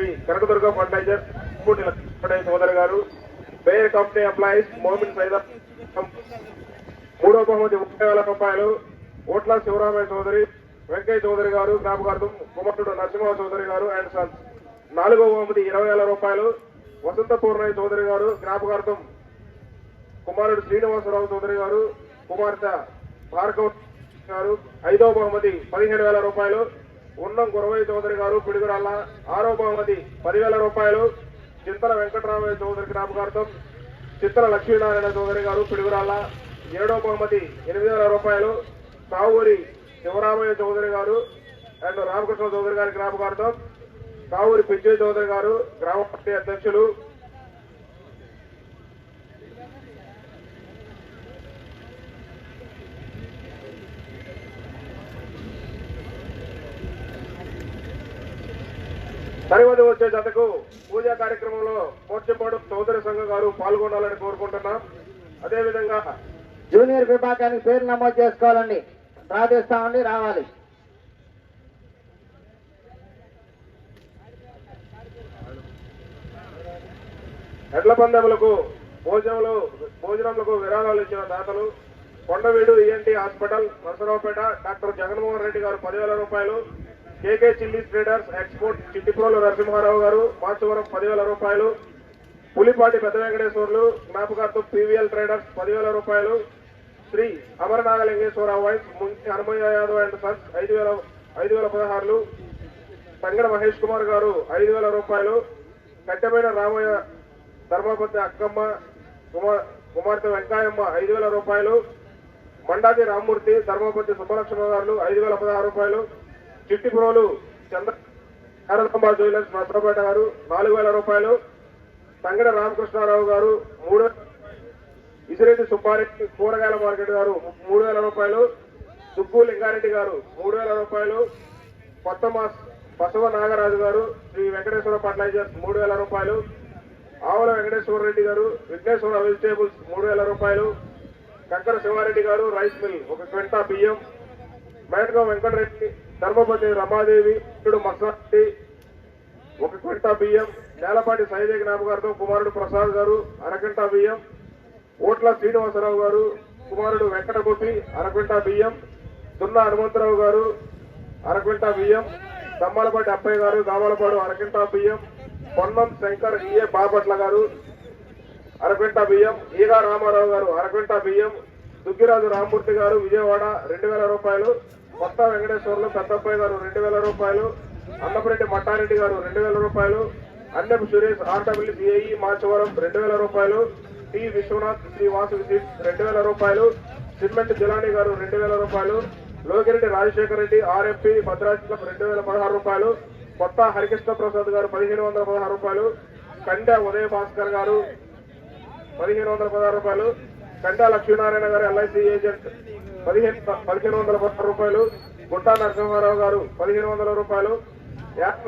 Shri Kanakadurga fertiliser పూటి Lakshmanaiah సోదరు గారు Bayer company employees Momin Saidar మూడో బహుమతి ముప్పై వేల రూపాయలు ఓట్ల శివరామయ్య చౌదరి వెంకయ్య చౌదరి గారు జ్ఞాపకార్థం కుమారుడు నరసింహ చౌదరి గారు అండ్ సన్స్ నాలుగో బహుమతి ఇరవై వేల రూపాయలు వసంత పూర్ణయ్య చౌదరి గారు జ్ఞాపకార్థం కుమారుడు శ్రీనివాసరావు చౌదరి గారు కుమార్తె భార్గవ్ గారు. ఐదో బహుమతి పదిహేడు వేల రూపాయలు ఉన్నం గురవయ్య చౌదరి గారు పిడుగురాళ్ళ ఆరో బహుమతి పదివేల రూపాయలు. చింతల వెంకటరామయ్య చౌదరి జ్ఞాపకార్థం చిత్తల లక్ష్మీనారాయణ చౌదరి గారు పిడుగురాళ్ళ ఏడో బహుమతి ఎనిమిది వేల రూపాయలు. కావూరి శివరామయ్య చౌదరి గారు అండ్ రామకృష్ణ చౌదరి గారి జ్ఞాపకార్థం కావూరి పిచ్చయ్య చౌదరి గారు గ్రామ పార్టీ అధ్యక్షులు తరువాత వచ్చే జతకు పూజా కార్యక్రమంలో పోర్చంపాడు చౌదరి సంఘం గారు పాల్గొనాలని కోరుకుంటున్నాం. అదేవిధంగా జూనియర్ విభాగానికి పేరు నమోదు చేసుకోవాలండి. ప్రార్థిస్తామండి రావాలి. ఎడ్ల పందెములకు భోజనములు భోజనములకు విరాళాలు ఇచ్చిన దాతలు Kondaveedu ENT hospital Narasaraopet doctor Jaganmohan Reddy గారు పదివేల రూపాయలు KK chilli traders export Chittiprolu Narasimharao గారు మాచవరం పదివేల రూపాయలు పులిపాటి పెద్ద వెంకటేశ్వర్లు జ్ఞాపకార్థం పీవీఎల్ ట్రేడర్స్ పదివేల రూపాయలు శ్రీ అమరనాగలింగేశ్వరరావు వైస్ ముంచి హనుమయ్య యాదవ్ అండ్ సన్స్ ఐదు వేల ఐదు వేల పదహారులు తంగడ మహేష్ కుమార్ గారు ఐదు వేల రూపాయలు కట్టెమైన రామయ్య ధర్మపతి అక్కమ్మ కుమార్ కుమార్తె వెంకాయమ్మ ఐదు వేల రూపాయలు మండాది రామ్మూర్తి ధర్మపతి సుబ్బలక్ష్మ గారు ఐదు వేల పదహారు రూపాయలు చిట్టిపురోలు చంద్ర శారదాంబ జ్యువెలర్స్ నర్సరాపేట గారు నాలుగు వేల రూపాయలు. సంగడ రామకృష్ణారావు గారు మూడు ఇసిరెడ్డి సుబ్బారెడ్డి కూరగాయల మార్కెట్ గారు మూడు వేల రూపాయలు. సుబ్బు లింగారెడ్డి గారు మూడు వేల రూపాయలు. కొత్త మాస్ బసవ నాగరాజు గారు శ్రీ వెంకటేశ్వర ఫర్టిలైజర్స్ మూడు వేల రూపాయలు. ఆవుల వెంకటేశ్వర రెడ్డి గారు విఘ్నేశ్వర వెజిటేబుల్స్ మూడు వేల రూపాయలు. కంకర శివారెడ్డి గారు రైస్ మిల్ ఒక క్వింటా బియ్యం. మేటగా వెంకటరెడ్డి ధర్మపతి రమాదేవి ఇప్పుడు మసారెడ్డి ఒక క్వింటా బియ్యం నేలపాటి సైదే జ్ఞాపకార్థం కుమారుడు ప్రసాద్ గారు అరకింటా బియ్యం ఓట్ల శ్రీనివాసరావు గారు కుమారుడు వెంకటగోపి అరక్వింటా బియ్యం దున్న హనుమంతరావు గారు అరక్వింటా బియ్యం దమ్మాలపాటి అప్పయ్య గారు గామాలపాడు అరకింటా బియ్యం పొన్నం శంకర్ ఈఏ బాపట్ల గారు అరక్వింటా బియ్యం ఈగా రామారావు గారు అరక్వింటా బియ్యం దుగ్గిరాజు రామ్మూర్తి గారు విజయవాడ రెండు వేల రూపాయలు కొత్త వెంకటేశ్వర్లు పెద్దప్పయ్య గారు రెండు వేల రూపాయలు అన్నపరెడ్డి మట్టారెడ్డి గారు రెండు వేల రూపాయలు అన్నపు సురేష్ ఆర్డబ్ల్యూ బిఐఈ మాచవరం రెండు వేల రూపాయలు టి విశ్వనాథ్ శ్రీవాసు రెండు వేల రూపాయలు సిమెంట్ జిలాని గారు రెండు వేల రూపాయలు లోకిరెడ్డి రాజశేఖర రెడ్డి ఆర్ఎంపీ భద్రాచలం రెండు వేల పదహారు రూపాయలు కొత్త హరికృష్ణ ప్రసాద్ గారు పదిహేను వందల పదహారు రూపాయలు కండ ఉదయ భాస్కర్ గారు పదిహేను వందల పదహారు రూపాయలు కండ లక్ష్మీనారాయణ గారు ఎల్ఐసి ఏజెంట్ పదిహేను పదిహేను వందల పదహారు రూపాయలు. గుట్టా నరసింహారావు గారు పదిహేను వందల రూపాయలు. యాప్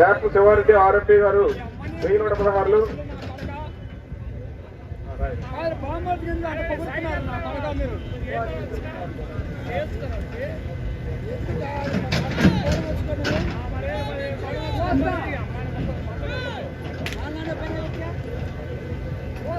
యాప్ శివారెడ్డి ఆర్ఎంపీ గారు వెయ్యి నూట పదహారులు.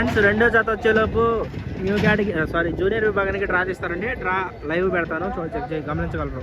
ఫ్రెండ్స్ రెండో జత వచ్చేలోపు న్యూ కేటగిరీ సారీ జూనియర్ విభాగానికి డ్రా చేస్తారండి. డ్రా లైవ్ పెడతాను. చూడ చెక్ గమనించగలరు.